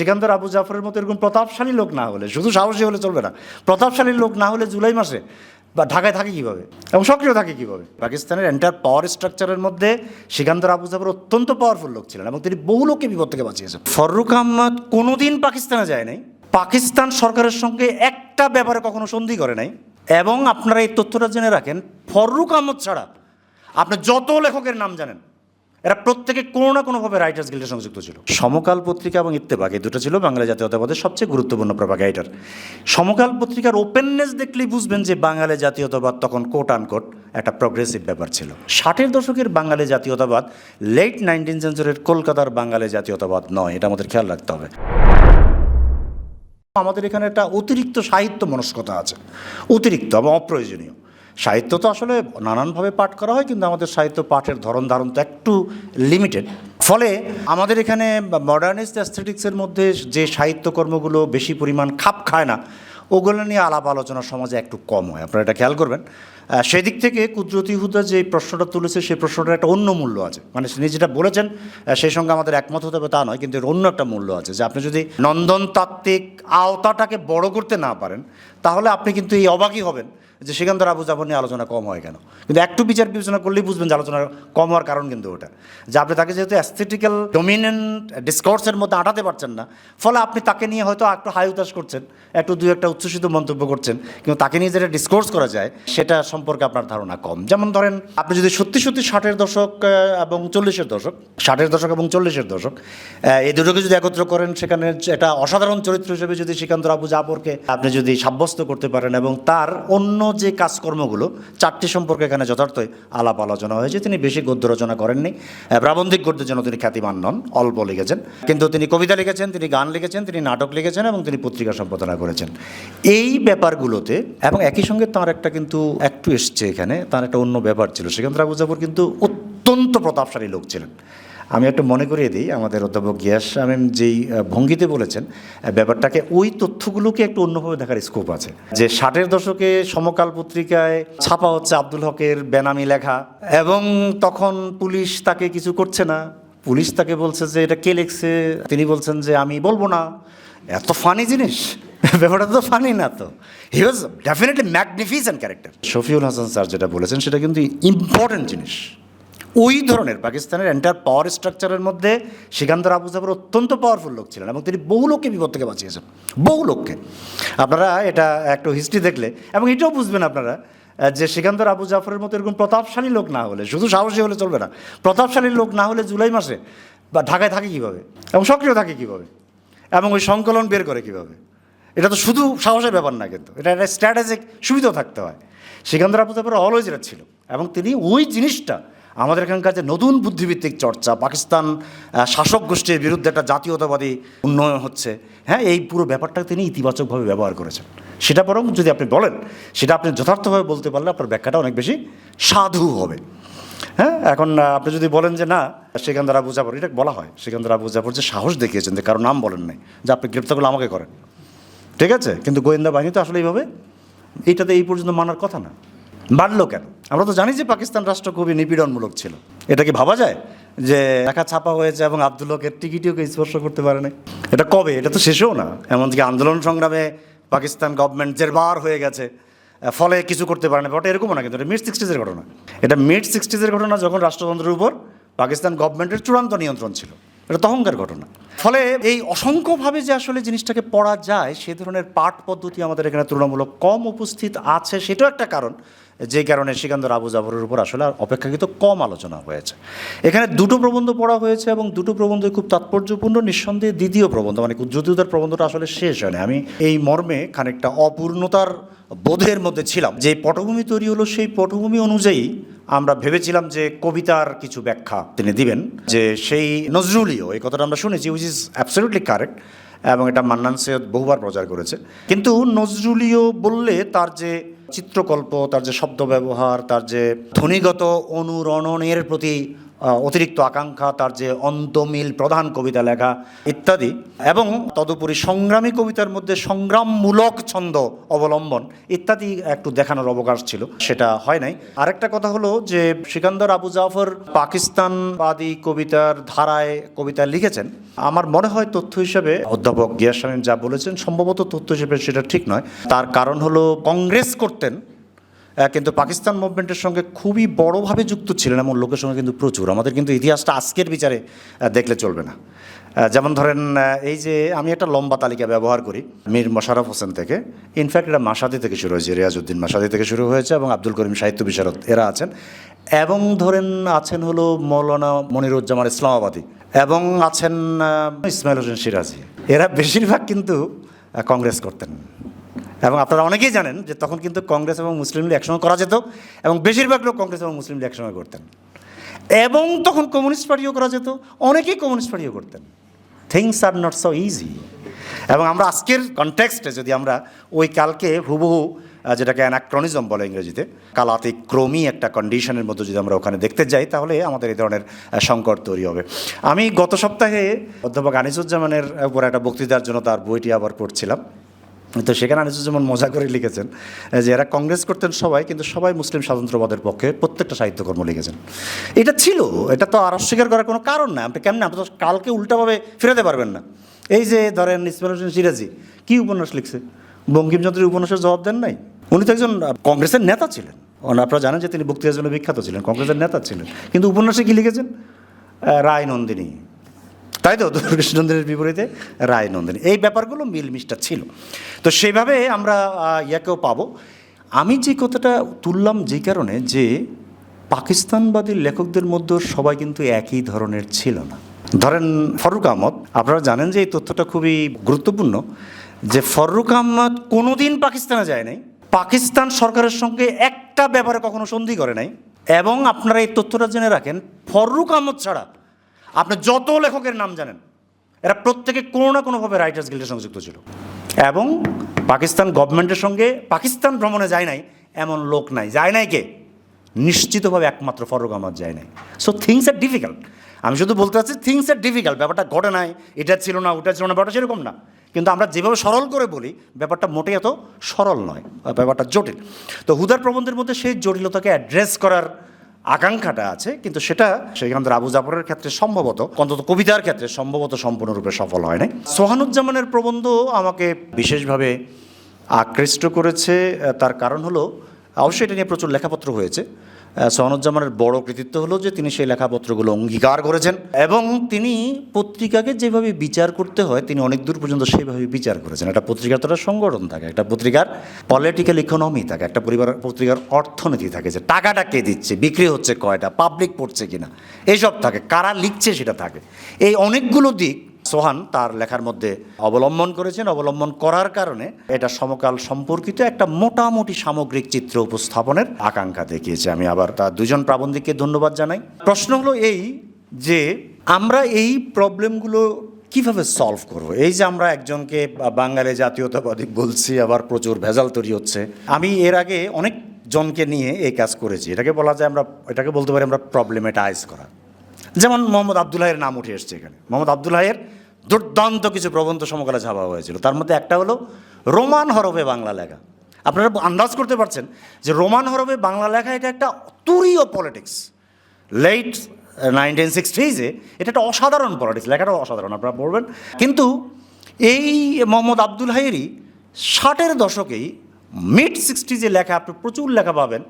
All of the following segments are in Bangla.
সিকান্দার আবু জাফরের মতো এরকম প্রতাপশালী লোক না হলে, শুধু সাহসী হলে চলবে না, প্রতাপশালী লোক না হলে জুলাই মাসে বা ঢাকায় থাকে কীভাবে? এবং সক্রিয় থাকে কীভাবে? পাকিস্তানের এন্টার পাওয়ার স্ট্রাকচারের মধ্যে সিকান্দার আবু জাফর অত্যন্ত পাওয়ারফুল লোক ছিলেন এবং তিনি বহু লোককে বিপদ থেকে বাঁচিয়েছেন। ফররুক আহমদ কোনোদিন পাকিস্তানে যায় নাই। পাকিস্তান সরকারের সঙ্গে একটা ব্যাপারে কখনো সন্ধি করে নাই। এবং আপনারা এই তথ্যটা জেনে রাখেন ফররুক আহমদ ছাড়া আপনি যত লেখকের নাম জানেন এরা প্রত্যেকে কোনো না কোনোভাবে রাইটার্স গিল্ডের সংযুক্ত ছিল। সমকাল পত্রিকা এবং ইত্তেফাক, এই দুটো ছিল বাংলা জাতীয়তাবাদের সবচেয়ে গুরুত্বপূর্ণ প্রভাগ প্রভাগাইটার সমকাল পত্রিকার ওপেননেস দেখলেই বুঝবেন যে বাঙালি জাতীয়তাবাদ তখন কোট আনকোট একটা প্রগ্রেসিভ ব্যাপার ছিল। ষাটের দশকের বাঙালি জাতীয়তাবাদ লেট নাইনটিন সেঞ্চুরির কলকাতার বাঙালি জাতীয়তাবাদ নয়, এটা আমাদের খেয়াল রাখতে হবে। আমাদের এখানে একটা অতিরিক্ত সাহিত্য মনস্কতা আছে। অতিরিক্ত এবং অপ্রয়োজনীয়। সাহিত্য তো আসলে নানানভাবে পাঠ করা হয়, কিন্তু আমাদের সাহিত্য পাঠের ধরন ধারণ তো একটু লিমিটেড ফলে আমাদের এখানে মডার্নিস্ট অ্যাস্থেটিক্সের মধ্যে যে সাহিত্যকর্মগুলো বেশি পরিমাণ খাপ খায় না, ওগুলো নিয়ে আলাপ আলোচনা সমাজে একটু কম হয়। আপনারা এটা খেয়াল করবেন। সেদিক থেকে কুদরতি হুদা যে প্রশ্নটা তুলেছে, সেই প্রশ্নটার একটা অন্য মূল্য আছে। মানে তিনি যেটা বলেছেন সেই সঙ্গে আমাদের একমত হতে হবে তা নয়, কিন্তু এর অন্য একটা মূল্য আছে। যে আপনি যদি নন্দনতাত্ত্বিক আওতাটাকে বড় করতে না পারেন, তাহলে আপনি কিন্তু এই অবাকই হবেন। যে সেখানকার আবু জাফর নিয়ে আলোচনা কম হয় কেন? কিন্তু একটু বিচার বিবেচনা করলেই বুঝবেন যে আলোচনা কম হওয়ার কারণ কিন্তু ওটা। যে আপনি তাকে যেহেতু অ্যাস্থেটিক্যাল ডোমিনেন্ট ডিসকোর্সের মধ্যে আটাতে পারছেন না, ফলে আপনি তাকে নিয়ে হয়তো একটু হাই উতাস করছেন, একটু দু একটা উচ্ছ্বসিত মন্তব্য করছেন, কিন্তু তাকে নিয়ে যেটা ডিসকোর্স করা যায়, সেটা সম্পর্কে আপনার ধারণা কম। যেমন ধরেন, আপনি যদি সত্যি সত্যি ষাটের দশক এবং চল্লিশের দশক, ষাটের দশক এবং চল্লিশের দশক এই দুটোকে যদি একত্র করেন, সেখানে একটা অসাধারণ চরিত্র হিসেবে যদি শ্রীকান্ত আবু জাফরকে আপনি যদি সাব্যস্ত করতে পারেন এবং তার অন্য যে কাজকর্মগুলো, চারটি সম্পর্কে এখানে যথার্থই আলাপ আলোচনা হয়েছে। তিনি বেশি গদ্য রচনা করেননি। প্রাবন্ধিক গদ্যের জন্য তিনি খ্যাতিমান নন, অল্প লিখেছেন। কিন্তু তিনি কবিতা লিখেছেন, তিনি গান লিখেছেন, তিনি নাটক লিখেছেন এবং তিনি পত্রিকা সম্পাদনা করেছেন। এই ব্যাপারগুলোতে, এবং একই সঙ্গে তার একটা কিন্তু একটু এসছে এখানে, তার একটা অন্য ব্যাপার ছিল। সেখান জাফর কিন্তু অত্যন্ত প্রতাপশালী লোক ছিলেন। আমি একটু মনে করিয়ে দিই, আমাদের অধ্যাপক গিয়াস আমিন যেই ভঙ্গিতে বলেছেন ব্যাপারটাকে ওই তথ্যগুলোকে একটু অন্যভাবে দেখার স্কোপ আছে। যে ষাটের দশকে সমকাল পত্রিকায় ছাপা হচ্ছে আব্দুল হকের বেনামি লেখা, এবং তখন পুলিশ তাকে কিছু করছে না। পুলিশ তাকে বলছে যে, এটা কে লিখছে? তিনি বলছেন যে, আমি বলব না। এত ফানি জিনিস। ব্যাপারটা তো ফানি না তো। He was definitely magnificent character Shafiul Hasan sir যেটা বলেছেন, সেটা কিন্তু ইম্পর্টেন্ট জিনিস। ওই ধরনের পাকিস্তানের এন্টার পাওয়ার স্ট্রাকচারের মধ্যে সিকান্দার আবু জাফর অত্যন্ত পাওয়ারফুল লোক ছিলেন এবং তিনি বহু লোককে বিপদ থেকে বাঁচিয়েছেন, বহু লোককে। আপনারা এটা একটু হিস্ট্রি দেখলে, এবং এটাও বুঝবেন আপনারা যে সিকান্দার আবু জাফরের মতো এরকম প্রতাপশালী লোক না হলে, শুধু সাহসী হলে চলবে না, প্রতাপশালী লোক না হলে জুলাই মাসে বা ঢাকায় থাকে কীভাবে? এবং সক্রিয় থাকে কীভাবে? এবং ওই সংকলন বের করে কীভাবে? এটা তো শুধু সাহসের ব্যাপার না কিন্তু, এটা একটা স্ট্র্যাটেজিক সুবিধাও থাকতে হয়। সিকান্দার আবু জাফর অলওয়েজ এটা ছিল, এবং তিনি ওই জিনিসটা আমাদের এখানকার যে নতুন বুদ্ধিভিত্তিক চর্চা, পাকিস্তান শাসক গোষ্ঠীর বিরুদ্ধে একটা জাতীয়তাবাদী উন্নয়ন হচ্ছে হ্যাঁ এই পুরো ব্যাপারটা তিনি ইতিবাচকভাবে ব্যবহার করেছেন। সেটা বরং যদি আপনি বলেন, সেটা আপনি যথার্থভাবে বলতে পারলে আপনার ব্যাখ্যাটা অনেক বেশি সাধু হবে। হ্যাঁ এখন আপনি যদি বলেন যে না, সেখানদার আবু জাফর, এটা বলা হয়, সেখানদার আবু জাফর যে সাহস দেখিয়েছেন যে কারও নাম বলেন নাই, যে আপনি গ্রেপ্তার করলে আমাকে করেন। ঠিক আছে? কিন্তু গোয়েন্দা বাহিনী তো আসলে এইভাবে, এইটাতে এই পর্যন্ত মানার কথা না। মানলো কেন? আমরা তো জানি যে পাকিস্তান রাষ্ট্র খুবই নিপীড়নমূলক ছিল। এটা কি ভাবা যায়? যে লেখা ছাপা হয়েছে এবং আবদুল্লকের টিকিটিও কেউ স্পর্শ করতে পারে না এটা কবে? এটা তো শেষও না। এমনকি আন্দোলন সংগ্রামে পাকিস্তান গভর্নমেন্ট জেরবার হয়ে গেছে। ফলে কিছু করতে পারে না। ওটা এরকমও না কিন্তু। এটা মিড সিক্সটিজের ঘটনা। এটা মিড সিক্সটিজের ঘটনা যখন রাষ্ট্রতন্ত্রের উপর পাকিস্তান গভর্নমেন্টের চূড়ান্ত নিয়ন্ত্রণ ছিল। এটা তহংকার ঘটনা। ফলে এই অসংখ্যভাবে যে আসলে জিনিসটাকে পড়া যায়, সে ধরনের পাঠ পদ্ধতি আমাদের এখানে তুলনামূলক কম উপস্থিত আছে, সেটাও একটা কারণ। যে কারণে সিকান্দর আবু জাফরের উপর আসলে অপেক্ষাকৃত কম আলোচনা হয়েছে। এখানে দুটো প্রবন্ধ পড়া হয়েছে এবং দুটো প্রবন্ধ খুব তাৎপর্যপূর্ণ, নিঃসন্দেহে দ্বিতীয় প্রবন্ধ মানে যদিও প্রবন্ধটা আসলে শেষ হয়নি। আমি এই মর্মে খানিকটা অপূর্ণতার বোধের মধ্যে ছিলাম। যে পটভূমি তৈরি হলো সেই পটভূমি অনুযায়ী আমরা ভেবেছিলাম যে কবিতার কিছু ব্যাখ্যা তিনি দিবেন, যে সেই নজরুলীয় এই কথাটা আমরা শুনেছি উইচ ইজ অ্যাবসলিউটলি কারেক্ট এবং এটা মান্নান সৈয়দ বহুবার প্রচার করেছে। কিন্তু নজরুলীয় বললে তার যে চিত্রকল্প, তার যে শব্দ ব্যবহার তার যে ধ্বনিগত অনুরণনের প্রতি অতিরিক্ত আকাঙ্ক্ষা, তার যে অন্তমিল প্রধান কবিতা লেখা ইত্যাদি এবং তদুপরি সংগ্রামী কবিতার মধ্যে সংগ্রামমূলক ছন্দ অবলম্বন ইত্যাদি একটু দেখানোর অবকাশ ছিল, সেটা হয় নাই। আরেকটা কথা হলো যে সিকান্দর আবু জাফর পাকিস্তানবাদী কবিতার ধারায় কবিতা লিখেছেন। আমার মনে হয় তথ্য হিসেবে অধ্যাপক গিয়াস যা বলেছেন, সম্ভবত তথ্য হিসেবে সেটা ঠিক নয়। তার কারণ হলো কংগ্রেস করতেন কিন্তু পাকিস্তান মুভমেন্টের সঙ্গে খুবই বড়ভাবে যুক্ত ছিলেন এমন লোকের সঙ্গে কিন্তু প্রচুর। আমাদের কিন্তু ইতিহাসটা আজকের বিচারে দেখলে চলবে না। যেমন ধরেন এই যে আমি একটা লম্বা তালিকা ব্যবহার করি, মীর মোশাররফ হোসেন থেকে। ইনফ্যাক্ট এটা মাসাদি থেকে শুরু হয়েছে, রিয়াজউদ্দিন মাসাদি থেকে শুরু হয়েছে এবং আব্দুল করিম সাহিত্য বিশারদ, এরা আছেন। এবং ধরেন, আছেন হলো মৌলানা মনিরুজ্জামান ইসলামাবাদী এবং আছেন ইসমাইল হোসেন সিরাজি। এরা বেশিরভাগ কিন্তু কংগ্রেস করতেন। এবং আপনারা অনেকেই জানেন যে তখন কিন্তু কংগ্রেস এবং মুসলিম লীগ একসঙ্গে করা যেত এবং বেশিরভাগ লোক কংগ্রেস এবং মুসলিম লীগ একসঙ্গে করতেন। এবং তখন কমিউনিস্ট পার্টিও করা যেত, অনেকেই কমিউনিস্ট পার্টিও করতেন। Things are not so easy এবং আমরা আজকের কনটেক্সটে যদি আমরা ওই কালকে হুবহু যেটাকে অ্যানাক্রনিজম বলে ইংরেজিতে, কালাতিক্রমী একটা কন্ডিশনের মধ্যে যদি আমরা ওখানে দেখতে যাই, তাহলে আমাদের এই ধরনের সংকট তৈরি হবে। আমি গত সপ্তাহে অধ্যাপক আনিসুজ্জামানের উপর একটা বক্তৃতার জন্য তার বইটি আবার পড়ছিলাম। তো সেখানে আনিসুজ্জামান মজা করে লিখেছেন যে এরা কংগ্রেস করতেন সবাই, কিন্তু সবাই মুসলিম স্বাতন্ত্র্যবাদের পক্ষে প্রত্যেকটা সাহিত্যকর্ম লিখেছেন। এটা ছিল, এটা তো আর অস্বীকার করার কোনো কারণ না, আপনি কেমন, আপনি তো কালকে উল্টাভাবে ফেরাতে পারবেন না। এই যে ধরেন ইসমাইল হোসেন সিরাজি, কী উপন্যাস লিখছে? বঙ্কিমচন্দ্রের উপন্যাসের জবাব দেন নাই? উনি তো একজন কংগ্রেসের নেতা ছিলেন। আপনারা জানেন যে তিনি বক্তৃতার জন্য বিখ্যাত ছিলেন, কংগ্রেসের নেতা ছিলেন। কিন্তু উপন্যাসে কী লিখেছেন? রায় নন্দিনী তাই তো? কৃষ্ণনন্দিনীর বিপরীতে রায় নন্দিনী এই ব্যাপারগুলো মিলমিশটা ছিল। তো সেইভাবে আমরা ইয়াকেও পাবো। আমি যে কথাটা তুললাম যে কারণে যে পাকিস্তানবাদী লেখকদের মধ্যেও সবাই কিন্তু একই ধরনের ছিল না। ধরেন ফরুক আহমদ, আপনারা জানেন যে এই তথ্যটা খুবই গুরুত্বপূর্ণ যে ফরুক আহমদ কোনোদিন পাকিস্তানে যায় নাই। পাকিস্তান সরকারের সঙ্গে একটা ব্যাপারে কখনো সন্ধি করে নাই। এবং আপনারা এই তথ্যটা জেনে রাখেন, ফরুক আহমদ ছাড়া আপনি যত লেখকের নাম জানেন, এরা প্রত্যেকে কোনো না কোনোভাবে রাইটার্স গিল্ডের সঙ্গে যুক্ত ছিল। এবং পাকিস্তান গভর্নমেন্টের সঙ্গে পাকিস্তান ভ্রমণে যায় নাই, এমন লোক নাই। যায় নাই কে? নিশ্চিতভাবে একমাত্র ফরুক আহমদ যায় নাই। সো থিংস আর ডিফিকাল্ট আমি শুধু বলতে চাচ্ছি থিংস আর ডিফিকাল্ট ব্যাপারটা ঘটে নাই, এটা ছিল না, ওটা ছিল না, ব্যাপারটা সেরকম না। কিন্তু আমরা যেভাবে সরল করে বলি, ব্যাপারটা মোটেই এত সরল নয়, ব্যাপারটা জটিল। তো হুদার প্রবন্ধের মধ্যে সেই জটিলতাকে অ্যাড্রেস করার আকাঙ্ক্ষাটা আছে, কিন্তু সেটা সেখান আবু জাফরের ক্ষেত্রে সম্ভবত, অন্তত কবিতার ক্ষেত্রে সম্ভবত সম্পূর্ণরূপে সফল হয় নাই। সোহানুজ্জামানের প্রবন্ধ আমাকে বিশেষভাবে আকৃষ্ট করেছে। তার কারণ হলো অবশ্যই এটা নিয়ে প্রচুর লেখাপত্র হয়েছে। সোহানুজ্জামানের বড় কৃতিত্ব হলো যে তিনি সেই লেখাপত্রগুলো অঙ্গীকার করেছেন এবং তিনি পত্রিকাকে যেভাবে বিচার করতে হয়, তিনি অনেক দূর পর্যন্ত সেইভাবে বিচার করেছেন। একটা পত্রিকার তো একটা সংগঠন থাকে, একটা পত্রিকার পলিটিক্যাল ইকোনমি থাকে, একটা পরিবার, পত্রিকার অর্থনীতি থাকে যে টাকাটা কে দিচ্ছে, বিক্রি হচ্ছে কয়টা পাবলিক পড়ছে কিনা এইসব থাকে, কারা লিখছে সেটা থাকে। এই অনেকগুলো দিক সোহান তার লেখার মধ্যে অবলম্বন করেছেন। অবলম্বন করার কারণে এটা সমকাল সম্পর্কিত একটা মোটামুটি সামগ্রিক চিত্র উপস্থাপনের আকাঙ্ক্ষা দেখিয়েছে। আমি আবার তার দুজন প্রাবন্ধিককে ধন্যবাদ জানাই। প্রশ্ন হলো এই যে আমরা এই প্রবলেমগুলো কীভাবে সলভ করব? এই যে আমরা একজনকে বাঙালি জাতীয়তাবাদী বলছি, আবার প্রচুর ভেজাল তৈরি হচ্ছে। আমি এর আগে অনেক জনকে নিয়ে এই কাজ করেছি। এটাকে বলা যায় আমরা, এটাকে বলতে পারি আমরা প্রবলেমেটাইজ করা। যেমন মোহাম্মদ আবদুল্লাহের নাম উঠে এসছে এখানে। মোহাম্মদ আবদুল্লাহের দুর্দান্ত কিছু প্রবন্ধ সমকালে ছাপা হয়েছিল। তার মধ্যে একটা হলো রোমান হরফে বাংলা লেখা। আপনারা আন্দাজ করতে পারছেন যে রোমান হরফে বাংলা লেখা এটা একটা তুরীয় পলিটিক্স লেট নাইনটিন সিক্সটিজে এটা একটা অসাধারণ পলিটিক্স লেখাটাও অসাধারণ, আপনারা পড়বেন। কিন্তু এই মোহাম্মদ আব্দুল হাইরি ষাটের দশকেই মিড সিক্সটিজে লেখা, আপনি প্রচুর লেখা পাবেন।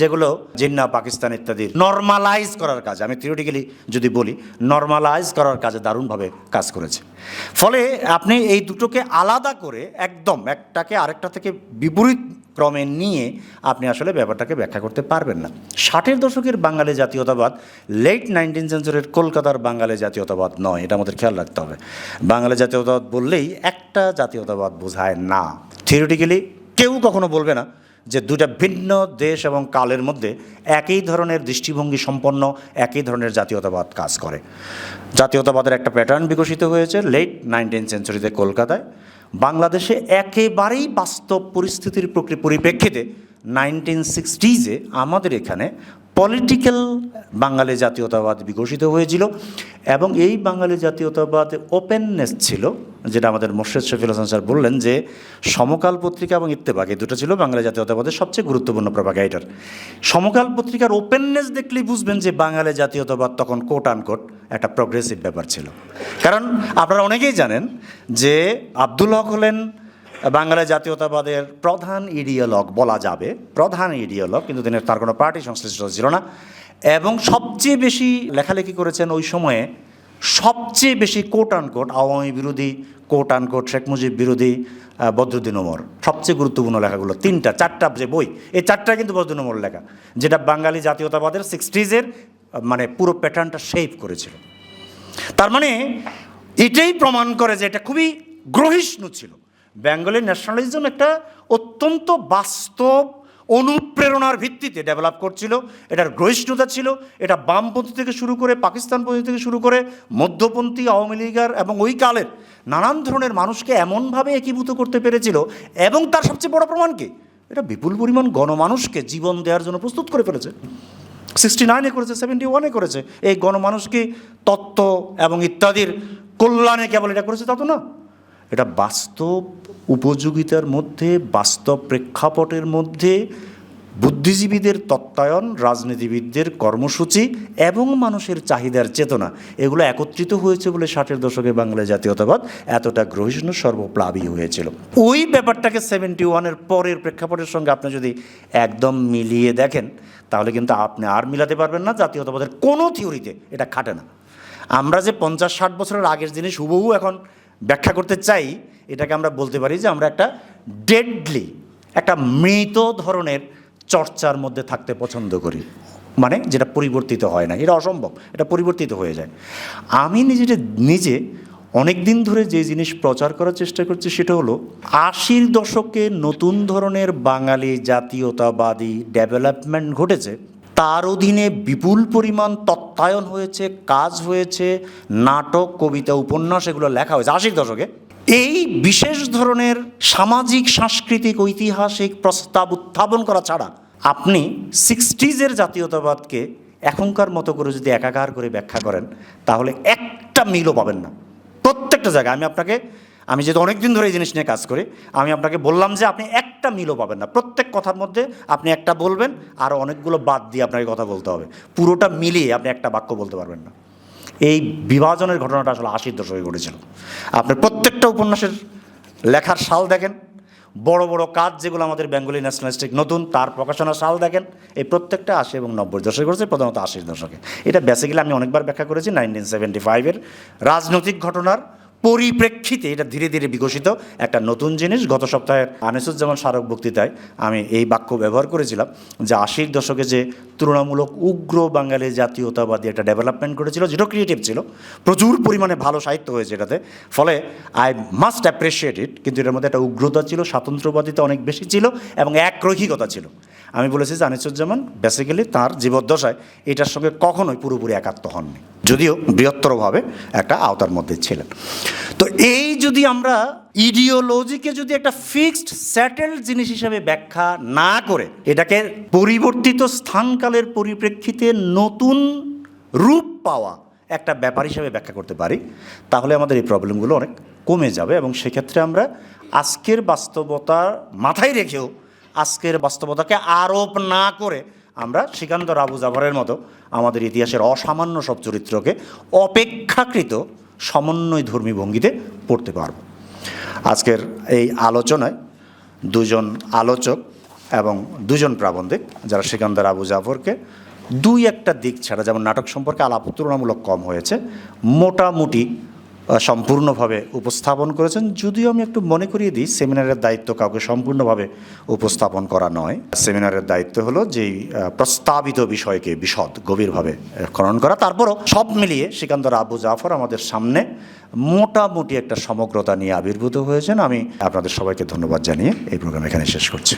যেগুলো জিন্না, পাকিস্তান ইত্যাদির নর্মালাইজ করার কাজ। আমি থিওরিটিক্যালি যদি বলি নর্মালাইজ করার কাজে দারুণভাবে কাজ করেছে। ফলে আপনি এই দুটোকে আলাদা করে একদম একটাকে আরেকটা থেকে বিপরীত ক্রমে নিয়ে আপনি আসলে ব্যাপারটাকে ব্যাখ্যা করতে পারবেন না। ষাটের দশকের বাঙালি জাতীয়তাবাদ লেট নাইনটিন সেঞ্চুরির কলকাতার বাঙালি জাতীয়তাবাদ নয়, এটা আমাদের খেয়াল রাখতে হবে। বাঙালি জাতীয়তাবাদ বললেই একটা জাতীয়তাবাদ বোঝায় না। থিওরিটিক্যালি কেউ কখনো বলবে না যে দুটা ভিন্ন দেশ এবং কালের মধ্যে একই ধরনের দৃষ্টিভঙ্গি সম্পন্ন, একই ধরনের জাতীয়তাবাদ কাজ করে। জাতীয়তাবাদের একটা প্যাটার্ন বিকশিত হয়েছে লেট নাইনটিন সেঞ্চুরিতে কলকাতায়। বাংলাদেশে একেবারেই বাস্তব পরিস্থিতির প্রকৃ- পরিপ্রেক্ষিতে নাইনটিন সিক্সটিজে আমাদের এখানে পলিটিক্যাল বাঙালি জাতীয়তাবাদ বিকশিত হয়েছিল এবং এই বাঙালি জাতীয়তাবাদে ওপেননেস ছিল, যেটা আমাদের মোর্শেদ শফিল হাসান স্যার বললেন যে সমকাল পত্রিকা এবং ইত্তেফাক, এই দুটো ছিল বাঙালি জাতীয়তাবাদের সবচেয়ে গুরুত্বপূর্ণ প্রভাগাইটার সমকাল পত্রিকার ওপেননেস দেখলেই বুঝবেন যে বাঙালি জাতীয়তাবাদ তখন কোট আনকোট একটা প্রগ্রেসিভ ব্যাপার ছিল। কারণ আপনারা অনেকেই জানেন যে আব্দুল হক হলেন বাংলা জাতীয়তাবাদের প্রধান ইডিওলগ বলা যাবে। প্রধান ইডিওলগ, কিন্তু তিনি তার কোনো পার্টি সংশ্লিষ্ট ছিল না। এবং সবচেয়ে বেশি লেখালেখি করেছেন ওই সময়ে সবচেয়ে বেশি কোট আনকোট আওয়ামী বিরোধী কোট আনকোট শেখ মুজিব বিরোধী বদরুদ্দিন ওমর। সবচেয়ে গুরুত্বপূর্ণ লেখাগুলো, তিনটা, চারটা যে বই, এই চারটা কিন্তু বদরুদ্দিন ওমর লেখা, যেটা বাঙালি জাতীয়তাবাদের সিক্সটিজের মানে পুরো প্যাটার্নটা শেপ করেছিল। তার মানে এটাই প্রমাণ করে যে এটা খুবই গ্রহিষ্ণু ছিল। বেঙ্গলি ন্যাশনালিজম একটা অত্যন্ত বাস্তব অনুপ্রেরণার ভিত্তিতে ডেভেলপ করছিল। এটার গ্রহিষ্ণুতা ছিল, এটা বামপন্থী থেকে শুরু করে পাকিস্তানপন্থী থেকে শুরু করে মধ্যপন্থী, আওয়ামী লীগার এবং ওই কালের নানান ধরনের মানুষকে এমনভাবে একীভূত করতে পেরেছিল এবং তার সবচেয়ে বড় প্রমাণ কি? এটা বিপুল পরিমাণ গণমানুষকে জীবন দেওয়ার জন্য প্রস্তুত করে ফেলেছে। সিক্সটি নাইনে করেছে সেভেন্টি ওয়ানে করেছে। এই গণমানুষকে তত্ত্ব এবং ইত্যাদির কল্যাণে কেবল এটা করেছে তা তো না। এটা বাস্তব উপযোগিতার মধ্যে, বাস্তব প্রেক্ষাপটের মধ্যে বুদ্ধিজীবীদের তত্ত্বায়ন, রাজনীতিবিদদের কর্মসূচি এবং মানুষের চাহিদার চেতনা, এগুলো একত্রিত হয়েছে বলে ষাটের দশকে বাংলা জাতীয়তাবাদ এতটা গ্রহিষ্ণু সর্বপ্লাবী হয়েছিল। ওই ব্যাপারটাকে সেভেন্টি ওয়ানের পরের প্রেক্ষাপটের সঙ্গে আপনি যদি একদম মিলিয়ে দেখেন, তাহলে কিন্তু আপনি আর মিলাতে পারবেন না, জাতীয়তাবাদের কোনো থিওরিতে এটা খাটে না। আমরা যে পঞ্চাশ ষাট বছরের আগের জিনিস হুবহু এখন ব্যাখ্যা করতে চাই, এটাকে আমরা বলতে পারি যে আমরা একটা ডেডলি একটা মৃত ধরনের চর্চার মধ্যে থাকতে পছন্দ করি। মানে যেটা পরিবর্তিত হয় না, এটা অসম্ভব, এটা পরিবর্তিত হয়ে যায়। আমি নিজেটা নিজে অনেক দিন ধরে যে জিনিস প্রচার করার চেষ্টা করছি সেটা হলো আশির দশকে নতুন ধরনের বাঙালি জাতীয়তাবাদী ডেভেলপমেন্ট ঘটেছে। তার অধীনে বিপুল পরিমাণ তত্ত্বায়ন হয়েছে, কাজ হয়েছে, নাটক, কবিতা, উপন্যাস এগুলো লেখা হয়েছে। আশির দশকে এই বিশেষ ধরনের সামাজিক, সাংস্কৃতিক, ঐতিহাসিক প্রস্তাব উত্থাপন করা ছাড়া আপনি সিক্সটিজের জাতীয়তাবাদকে এখনকার মতো করে যদি একাকার করে ব্যাখ্যা করেন, তাহলে একটা মিলও পাবেন না। প্রত্যেকটা জায়গায় আমি আপনাকে আমি যেহেতু অনেক দিন ধরে এই জিনিস নিয়ে কাজ করি, আমি আপনাকে বললাম যে আপনি একটা মিলও পাবেন না। প্রত্যেক কথার মধ্যে আপনি একটা বলবেন, আর অনেকগুলো বাদ দিয়ে আপনাকে কথা বলতে হবে। পুরোটা মিলিয়ে আপনি একটা বাক্য বলতে পারবেন না। এই বিভাজনের ঘটনাটা আসলে আশির দশকে ঘটেছিল। আপনি প্রত্যেকটা উপন্যাসের লেখার সাল দেখেন, বড় বড় কাজ যেগুলো আমাদের বেঙ্গলি ন্যাশনালিস্টিক নতুন, তার প্রকাশনার সাল দেখেন, এই প্রত্যেকটা আশি এবং নব্বই দশকে করেছে প্রধানত আশির দশকে। এটা বেসিক্যালি আমি অনেকবার ব্যাখ্যা করেছি নাইনটিন সেভেন্টি ফাইভের রাজনৈতিক ঘটনার পরিপ্রেক্ষিতে এটা ধীরে ধীরে বিকশিত একটা নতুন জিনিস। গত সপ্তাহের আনিসুজ্জামান স্মারক বক্তৃতায় আমি এই বাক্য ব্যবহার করেছিলাম যে আশির দশকে যে তুলনামূলক উগ্র বাঙালি জাতীয়তাবাদী একটা ডেভেলপমেন্ট করেছিল যেটা ক্রিয়েটিভ ছিল, প্রচুর পরিমাণে ভালো সাহিত্য হয়েছে এটাতে। ফলে আই মাস্ট অ্যাপ্রিসিয়েট ইট কিন্তু এটার মধ্যে একটা উগ্রতা ছিল, স্বাতন্ত্র্যবাদিতা অনেক বেশি ছিল এবং একরৈখিকতা ছিল। আমি বলেছি যে আনিসুজ্জামান বেসিক্যালি তার জীবদ্দশায় এটার সঙ্গে কখনোই পুরোপুরি একাত্ম হননি, যদিও বৃহত্তরভাবে একটা আওতার মধ্যে ছিলেন। তো এই যদি আমরা ইডিওলজিকে যদি একটা ফিক্সড স্যাটেলড জিনিস হিসেবে ব্যাখ্যা না করে, এটাকে পরিবর্তিত স্থানকালের পরিপ্রেক্ষিতে নতুন রূপ পাওয়া একটা ব্যাপার হিসেবে ব্যাখ্যা করতে পারি, তাহলে আমাদের এই প্রবলেমগুলো অনেক কমে যাবে এবং সেক্ষেত্রে আমরা আজকের বাস্তবতা মাথায় রেখেও আজকের বাস্তবতাকে আরোপ না করে আমরা শ্রীকান্ত রাবু জাফরের মতো আমাদের ইতিহাসের অসামান্য সব চরিত্রকে অপেক্ষাকৃত সমন্বয় ধর্মী ভঙ্গিতে পড়তে পারব। আজকের এই আলোচনায় দুজন আলোচক এবং দুজন প্রাবন্ধিক, যারা সিকান্দার আবু জাফরকে দুই একটা দিক ছাড়া, যেমন নাটক সম্পর্কে আলাপ তুলনামূলক কম হয়েছে, মোটামুটি সম্পূর্ণভাবে উপস্থাপন করেছেন। যদিও আমি একটু মনে করিয়ে দিই, সেমিনারের দায়িত্ব কাউকে সম্পূর্ণভাবে উপস্থাপন করা নয়। সেমিনারের দায়িত্ব হলো যেই প্রস্তাবিত বিষয়কে বিশদ, গভীরভাবে খনন করা। তারপরও সব মিলিয়ে সিকান্দর আবু জাফর আমাদের সামনে মোটামুটি একটা সমগ্রতা নিয়ে আবির্ভূত হয়েছেন। আমি আপনাদের সবাইকে ধন্যবাদ জানিয়ে এই প্রোগ্রাম এখানে শেষ করছি।